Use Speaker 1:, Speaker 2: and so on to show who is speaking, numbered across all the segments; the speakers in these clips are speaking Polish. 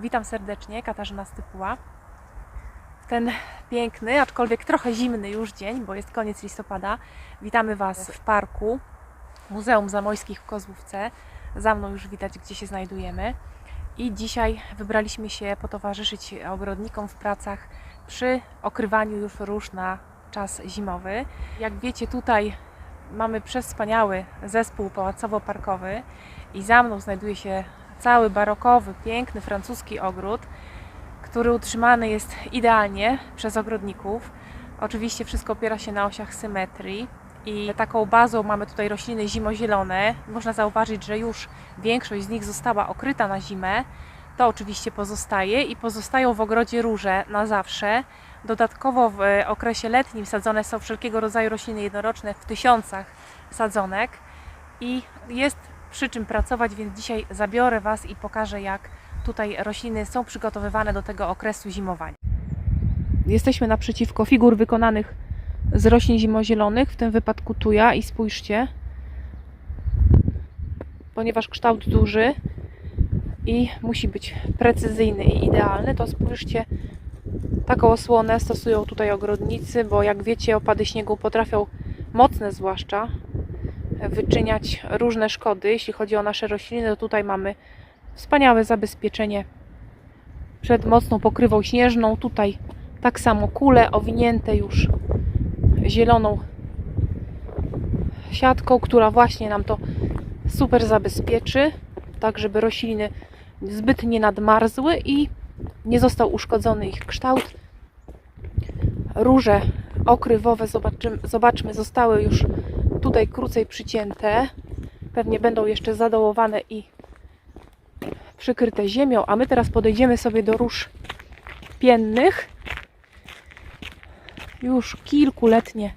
Speaker 1: Witam serdecznie, Katarzyna Stypuła. Ten piękny, aczkolwiek trochę zimny już dzień, bo jest koniec listopada, witamy Was w parku Muzeum Zamojskich w Kozłówce. Za mną już widać, gdzie się znajdujemy. I dzisiaj wybraliśmy się potowarzyszyć ogrodnikom w pracach przy okrywaniu już róż na czas zimowy. Jak wiecie, tutaj mamy przewspaniały zespół pałacowo-parkowy i za mną znajduje się cały barokowy, piękny francuski ogród, który utrzymany jest idealnie przez ogrodników. Oczywiście wszystko opiera się na osiach symetrii i taką bazą mamy tutaj rośliny zimozielone. Można zauważyć, że już większość z nich została okryta na zimę. To oczywiście pozostaje i pozostają w ogrodzie róże na zawsze. Dodatkowo w okresie letnim sadzone są wszelkiego rodzaju rośliny jednoroczne w tysiącach sadzonek i jest przy czym pracować, więc dzisiaj zabiorę Was i pokażę, jak tutaj rośliny są przygotowywane do tego okresu zimowania. Jesteśmy naprzeciwko figur wykonanych z roślin zimozielonych, w tym wypadku tuja i spójrzcie, ponieważ kształt duży i musi być precyzyjny i idealny, to spójrzcie, taką osłonę stosują tutaj ogrodnicy, bo jak wiecie, opady śniegu potrafią, mocne zwłaszcza, wyczyniać różne szkody. Jeśli chodzi o nasze rośliny, to tutaj mamy wspaniałe zabezpieczenie przed mocną pokrywą śnieżną. Tutaj tak samo kule owinięte już zieloną siatką, która właśnie nam to super zabezpieczy, tak żeby rośliny zbyt nie nadmarzły i nie został uszkodzony ich kształt. Róże okrywowe, zobaczymy, zobaczmy, zostały już tutaj krócej przycięte. Pewnie będą jeszcze zadołowane i przykryte ziemią, a my teraz podejdziemy sobie do róż piennych. Już kilkuletnie,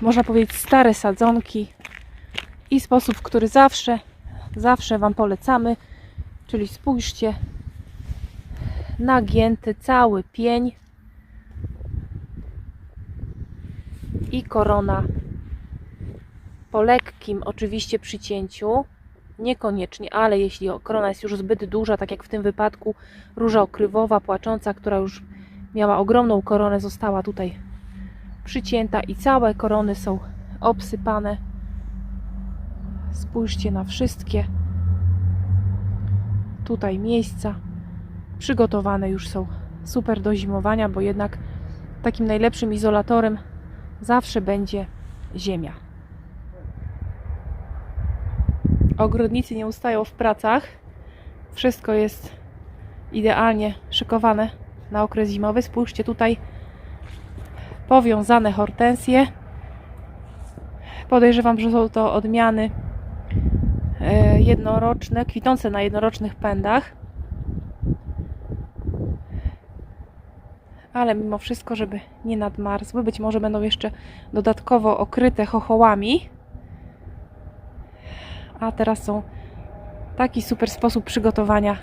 Speaker 1: można powiedzieć, stare sadzonki i sposób, który zawsze, zawsze Wam polecamy, czyli spójrzcie, nagięty cały pień i korona po lekkim oczywiście przycięciu, niekoniecznie, ale jeśli korona jest już zbyt duża, tak jak w tym wypadku róża okrywowa, płacząca, która już miała ogromną koronę, została tutaj przycięta i całe korony są obsypane. Spójrzcie na wszystkie tutaj miejsca przygotowane już są super do zimowania, bo jednak takim najlepszym izolatorem zawsze będzie ziemia. Ogrodnicy nie ustają w pracach. Wszystko jest idealnie szykowane na okres zimowy. Spójrzcie tutaj powiązane hortensje. Podejrzewam, że są to odmiany e, jednoroczne, kwitnące na jednorocznych pędach. Ale mimo wszystko, żeby nie nadmarzły, być może będą jeszcze dodatkowo okryte chochołami a teraz są taki super sposób przygotowania,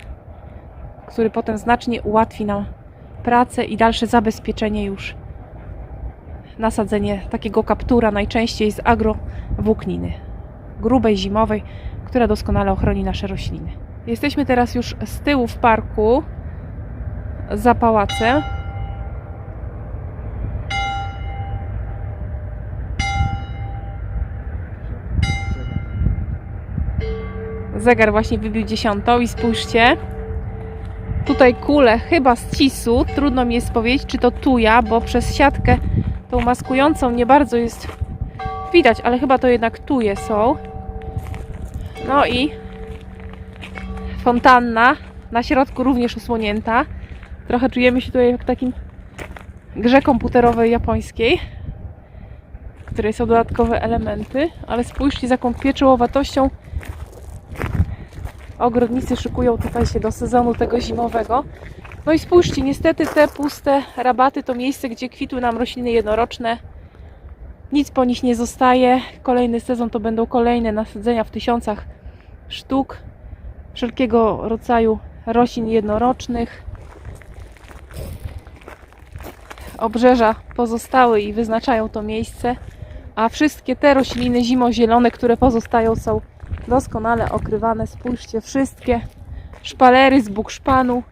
Speaker 1: który potem znacznie ułatwi nam pracę i dalsze zabezpieczenie już nasadzenie takiego kaptura najczęściej z agrowłókniny grubej, zimowej, która doskonale ochroni nasze rośliny. Jesteśmy teraz już z tyłu w parku za pałacem. Zegar właśnie wybił dziesiątą i spójrzcie. Tutaj kule chyba z cisu. Trudno mi jest powiedzieć, czy to tuja, bo przez siatkę tą maskującą nie bardzo jest widać, ale chyba to jednak tuje są. No i fontanna na środku również osłonięta. Trochę czujemy się tutaj jak w takim grze komputerowej japońskiej, w której są dodatkowe elementy, ale spójrzcie z jaką pieczołowatością ogrodnicy szykują tutaj się do sezonu tego zimowego. No i spójrzcie, niestety te puste rabaty to miejsce, gdzie kwitły nam rośliny jednoroczne. Nic po nich nie zostaje. Kolejny sezon to będą kolejne nasadzenia w tysiącach sztuk wszelkiego rodzaju roślin jednorocznych. Obrzeża pozostały i wyznaczają to miejsce, a wszystkie te rośliny zimozielone, które pozostają, są doskonale okrywane. Spójrzcie, wszystkie Szpalery z bukszpanu,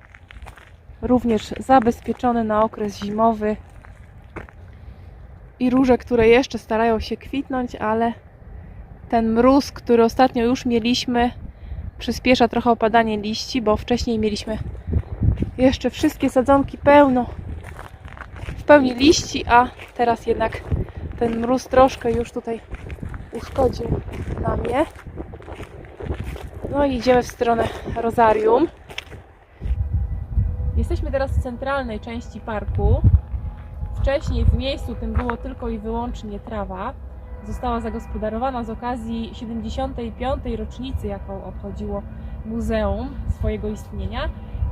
Speaker 1: również zabezpieczone na okres zimowy. I róże, które jeszcze starają się kwitnąć, ale ten mróz, który ostatnio już mieliśmy, przyspiesza trochę opadanie liści, bo wcześniej mieliśmy jeszcze wszystkie sadzonki pełno, w pełni liści, a teraz jednak ten mróz troszkę już tutaj uszkodził nam je. No i idziemy w stronę rozarium. Jesteśmy teraz w centralnej części parku. Wcześniej w miejscu tym było tylko i wyłącznie trawa. Została zagospodarowana z okazji 75. rocznicy, jaką obchodziło muzeum swojego istnienia.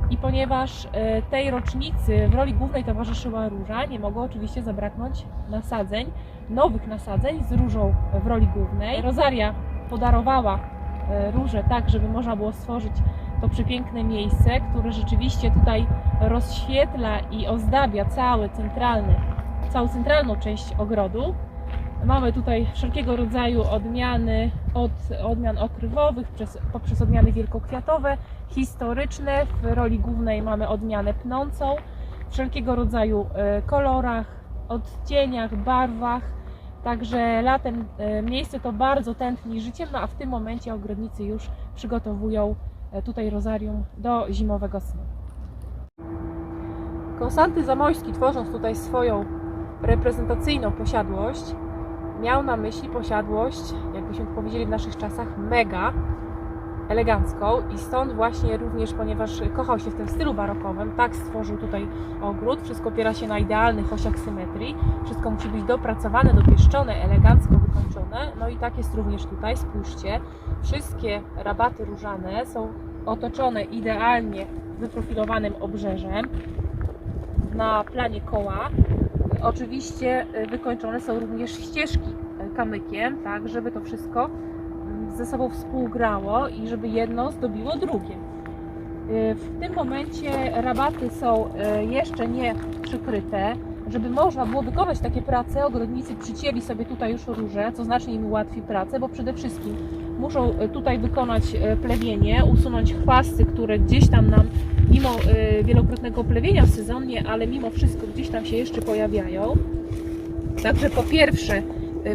Speaker 1: I ponieważ e, tej rocznicy w roli głównej towarzyszyła róża, nie mogło oczywiście zabraknąć nasadzeń, nowych nasadzeń z różą w roli głównej. Rosaria podarowała róże tak, żeby można było stworzyć to przepiękne miejsce, które rzeczywiście tutaj rozświetla i ozdabia cały centralny, całą centralną część ogrodu. Mamy tutaj wszelkiego rodzaju odmiany, od odmian okrywowych przez, poprzez odmiany wielkokwiatowe, historyczne. W roli głównej mamy odmianę pnącą, wszelkiego rodzaju e, kolorach, odcieniach, barwach. Także latem miejsce to bardzo tętni życiem, no a w tym momencie ogrodnicy już przygotowują e, tutaj rozarium do zimowego snu. Konstanty Zamojski, tworząc tutaj swoją reprezentacyjną posiadłość, miał na myśli posiadłość, jakbyśmy powiedzieli w naszych czasach, mega elegancką i stąd właśnie również, ponieważ kochał się w tym stylu barokowym, tak stworzył tutaj ogród. Wszystko opiera się na idealnych osiach symetrii, wszystko musi być dopracowane, dopieszczone, elegancko wykończone. No i tak jest również tutaj, spójrzcie, wszystkie rabaty różane są otoczone idealnie wyprofilowanym obrzeżem na planie koła. Oczywiście y, wykończone są również ścieżki y, kamykiem, tak żeby to wszystko ze sobą współgrało i żeby jedno zdobiło drugie. Y, W tym momencie rabaty są y, jeszcze nie przykryte. Żeby można było wykonać takie prace, ogrodnicy przycięli sobie tutaj już róże, co znacznie im ułatwi pracę, bo przede wszystkim muszą y, tutaj wykonać plewienie, usunąć chwasty, które gdzieś tam nam mimo wielokrotnego plewienia w sezonie, ale mimo wszystko gdzieś tam się jeszcze pojawiają. Także po pierwsze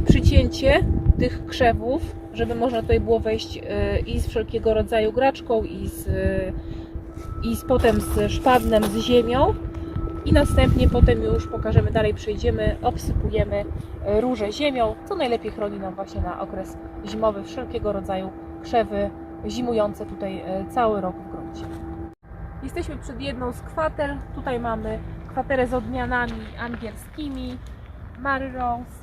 Speaker 1: przycięcie tych krzewów, żeby można tutaj było wejść y, i z wszelkiego rodzaju graczką, i z, y, i z potem z szpadlem, z ziemią. I następnie potem już pokażemy dalej, przejdziemy, obsypujemy y, róże ziemią, co najlepiej chroni nam właśnie na okres zimowy wszelkiego rodzaju krzewy zimujące tutaj cały rok w gruncie. Jesteśmy przed jedną z kwater. Tutaj mamy kwaterę z odmianami angielskimi, Mary Rose,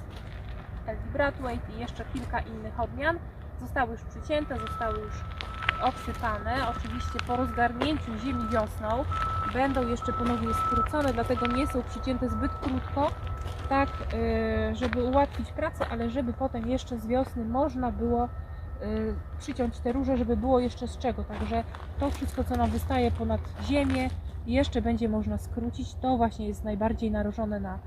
Speaker 1: Brathwaite i jeszcze kilka innych odmian. Zostały już przycięte, zostały już obsypane. Oczywiście po rozgarnięciu ziemi wiosną będą jeszcze ponownie skrócone, dlatego nie są przycięte zbyt krótko, tak y, żeby ułatwić pracę, ale żeby potem jeszcze z wiosny można było y, przyciąć te róże, żeby było jeszcze z czego. Także to wszystko, co nam wystaje ponad ziemię, jeszcze będzie można skrócić. To właśnie jest najbardziej narażone na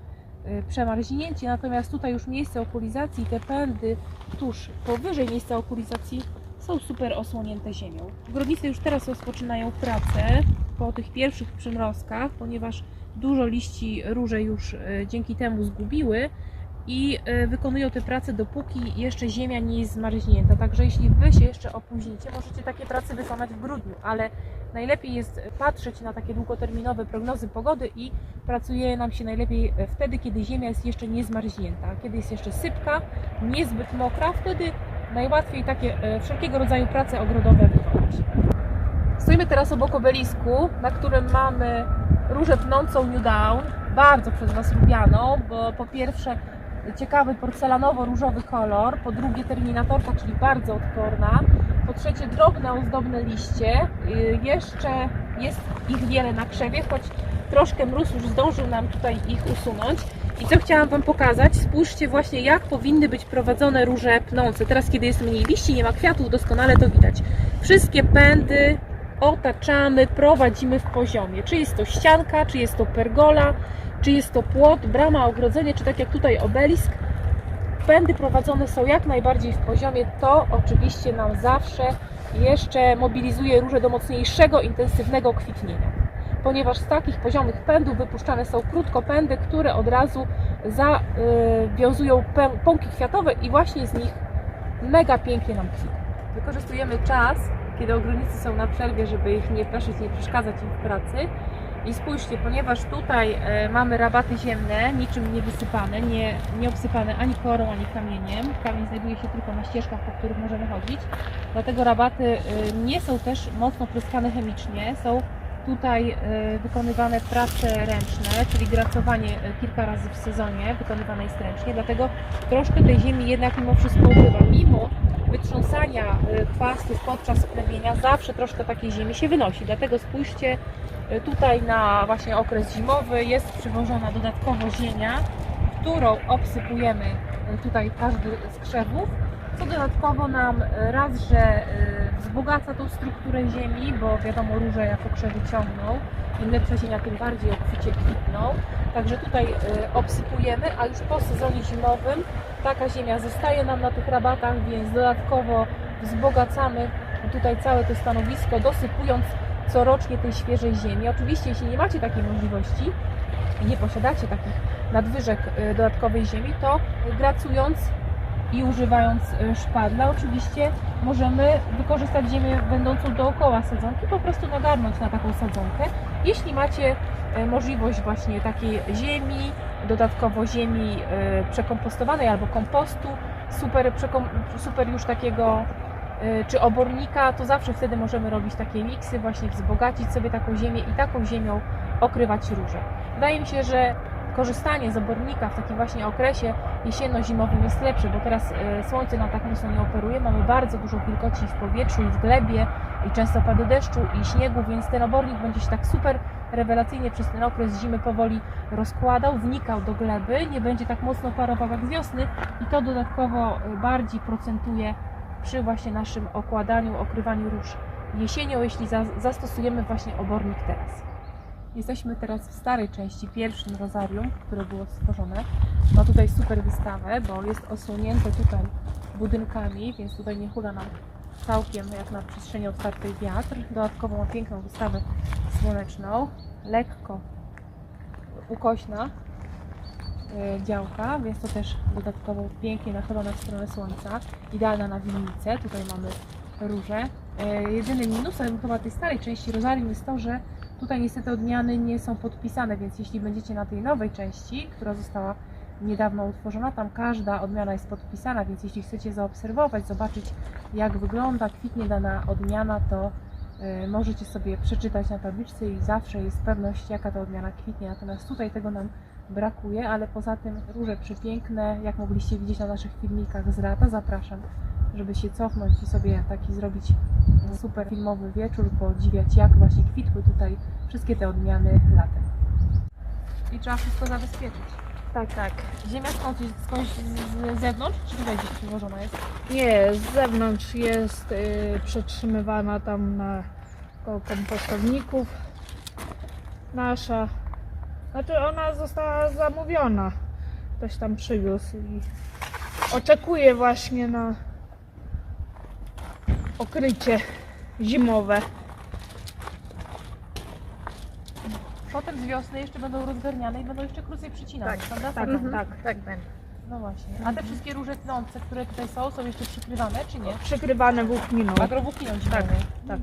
Speaker 1: y, przemarznięcie. Natomiast tutaj już miejsce okulizacji, te pędy tuż powyżej miejsca okulizacji są super osłonięte ziemią. Ogrodnicy już teraz rozpoczynają pracę po tych pierwszych przymrozkach, ponieważ dużo liści róże już y, dzięki temu zgubiły i y, wykonują te prace dopóki jeszcze ziemia nie jest zmarznięta. Także jeśli Wy się jeszcze opóźnicie, możecie takie prace wykonać w grudniu, ale najlepiej jest patrzeć na takie długoterminowe prognozy pogody i pracuje nam się najlepiej wtedy, kiedy ziemia jest jeszcze niezmarznięta, kiedy jest jeszcze sypka, niezbyt mokra, wtedy najłatwiej takie e, wszelkiego rodzaju prace ogrodowe wykonać. Stoimy teraz obok obelisku, na którym mamy różę pnącą New Down, bardzo przez Was lubianą, bo po pierwsze ciekawy porcelanowo-różowy kolor, po drugie terminatorka, czyli bardzo odporna, po trzecie drobne, ozdobne liście, Y, jeszcze jest ich wiele na krzewie, choć troszkę mróz już zdążył nam tutaj ich usunąć. I co chciałam Wam pokazać, spójrzcie właśnie jak powinny być prowadzone róże pnące. Teraz kiedy jest mniej liści, nie ma kwiatów, doskonale to widać. Wszystkie pędy otaczamy, prowadzimy w poziomie. Czy jest to ścianka, czy jest to pergola, czy jest to płot, brama, ogrodzenie, czy tak jak tutaj obelisk. Pędy prowadzone są jak najbardziej w poziomie. To oczywiście nam zawsze jeszcze mobilizuje róże do mocniejszego, intensywnego kwitnienia. Ponieważ z takich poziomych pędów wypuszczane są krótkopędy, które od razu zawiązują pę- pąki kwiatowe i właśnie z nich mega pięknie nam kwitną. Wykorzystujemy czas, kiedy ogrodnicy są na przerwie, żeby ich nie nie przeszkadzać im w pracy. I spójrzcie, ponieważ tutaj e, mamy rabaty ziemne, niczym nie wysypane, nie, nie obsypane ani korą, ani kamieniem. Kamień znajduje się tylko na ścieżkach, po których możemy chodzić. Dlatego rabaty e, nie są też mocno pryskane chemicznie. Są tutaj e, wykonywane prace ręczne, czyli gracowanie kilka razy w sezonie wykonywane jest ręcznie. Dlatego troszkę tej ziemi jednak mimo wszystko ubywa. Mimo wytrząsania chwastów podczas plemienia zawsze troszkę takiej ziemi się wynosi. Dlatego spójrzcie tutaj na właśnie okres zimowy jest przywożona dodatkowo ziemia, którą obsypujemy e, tutaj każdy z krzewów, co dodatkowo nam e, raz, że e, wzbogaca tą strukturę ziemi, bo wiadomo róże jako krzewy ciągną, im lepsza ziemia, tym bardziej obficie kwitną. Także tutaj e, obsypujemy, a już po sezonie zimowym taka ziemia zostaje nam na tych rabatach, więc dodatkowo wzbogacamy tutaj całe to stanowisko, dosypując corocznie tej świeżej ziemi. Oczywiście, jeśli nie macie takiej możliwości nie posiadacie takich nadwyżek y, dodatkowej ziemi, to gracując i używając y, szpadla, oczywiście możemy wykorzystać ziemię będącą dookoła sadzonki, po prostu nagarnąć na taką sadzonkę. Jeśli macie y, możliwość właśnie takiej ziemi, dodatkowo ziemi przekompostowanej albo kompostu, super, super już takiego czy obornika, to zawsze wtedy możemy robić takie miksy, właśnie wzbogacić sobie taką ziemię i taką ziemią okrywać róże. Wydaje mi się, że korzystanie z obornika w takim właśnie okresie jesienno-zimowym jest lepsze, bo teraz y, słońce nam tak mocno nie operuje, mamy bardzo dużo wilgoci w powietrzu i w glebie i często pady deszczu i śniegu, więc ten obornik będzie się tak super rewelacyjnie przez ten okres zimy powoli rozkładał, wnikał do gleby, nie będzie tak mocno parował jak z wiosny i to dodatkowo y, bardziej procentuje przy właśnie naszym okładaniu, okrywaniu róż jesienią, jeśli za, zastosujemy właśnie obornik teraz. Jesteśmy teraz w starej części, pierwszym rozarium, które było stworzone. Ma tutaj super wystawę, bo jest osłonięte tutaj budynkami, więc tutaj nie hula nam całkiem jak na przestrzeni otwartej wiatr. Dodatkowo ma piękną wystawę słoneczną, lekko ukośna działka, więc to też dodatkowo pięknie nachylona w stronę słońca. Idealna na winnicę. Tutaj mamy róże. Y, Jedynym minusem chyba tej starej części rozarium jest to, że Tutaj niestety odmiany nie są podpisane, więc jeśli będziecie na tej nowej części, która została niedawno utworzona, tam każda odmiana jest podpisana, więc jeśli chcecie zaobserwować, zobaczyć jak wygląda, kwitnie dana odmiana, to y, możecie sobie przeczytać na tabliczce i zawsze jest pewność jaka ta odmiana kwitnie. Natomiast tutaj tego nam brakuje, ale poza tym róże przepiękne, jak mogliście widzieć na naszych filmikach z Rata, zapraszam, żeby się cofnąć i sobie taki zrobić super filmowy wieczór, podziwiać jak właśnie kwitły tutaj wszystkie te odmiany latem. I trzeba wszystko zabezpieczyć.
Speaker 2: Tak, tak.
Speaker 1: Ziemia skąd, skądś z zewnątrz, czy tutaj gdzieś przywożona jest?
Speaker 2: Nie, z zewnątrz jest y, przetrzymywana tam na koło kompostowników. Nasza. Znaczy ona została zamówiona. Ktoś tam przywiózł i oczekuje właśnie na okrycie zimowe.
Speaker 1: Potem z wiosny jeszcze będą rozgarniane i będą jeszcze krócej przycinane, prawda?
Speaker 2: Tak,
Speaker 1: Sadzone?
Speaker 2: tak, tak będzie.
Speaker 1: No właśnie. A te wszystkie róże tnące, które tutaj są, są jeszcze przykrywane, czy nie?
Speaker 2: Przykrywane włókniną.
Speaker 1: Agrowłókniną
Speaker 2: Tak, tak.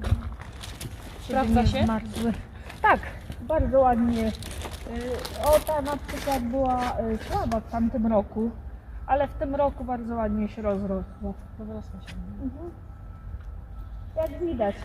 Speaker 1: Sprawdza się?
Speaker 2: zmarzły. Tak, bardzo ładnie. Y, O, ta na przykład była y, słaba w tamtym roku, ale w tym roku bardzo ładnie się rozrosła.
Speaker 1: Rozrosła się.
Speaker 2: Jak widać.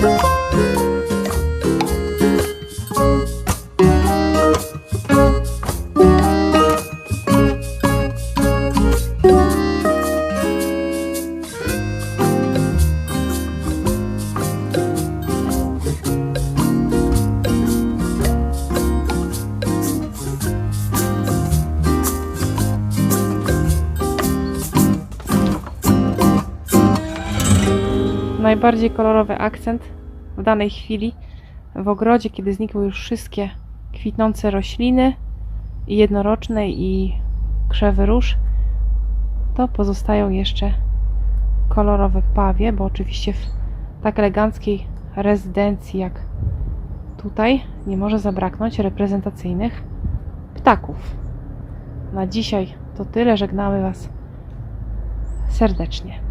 Speaker 2: Thank you.
Speaker 1: Najbardziej kolorowy akcent w danej chwili w ogrodzie, kiedy znikły już wszystkie kwitnące rośliny i jednoroczne i krzewy róż, to pozostają jeszcze kolorowe pawie, bo oczywiście w tak eleganckiej rezydencji jak tutaj nie może zabraknąć reprezentacyjnych ptaków. Na dzisiaj to tyle. Żegnamy Was serdecznie.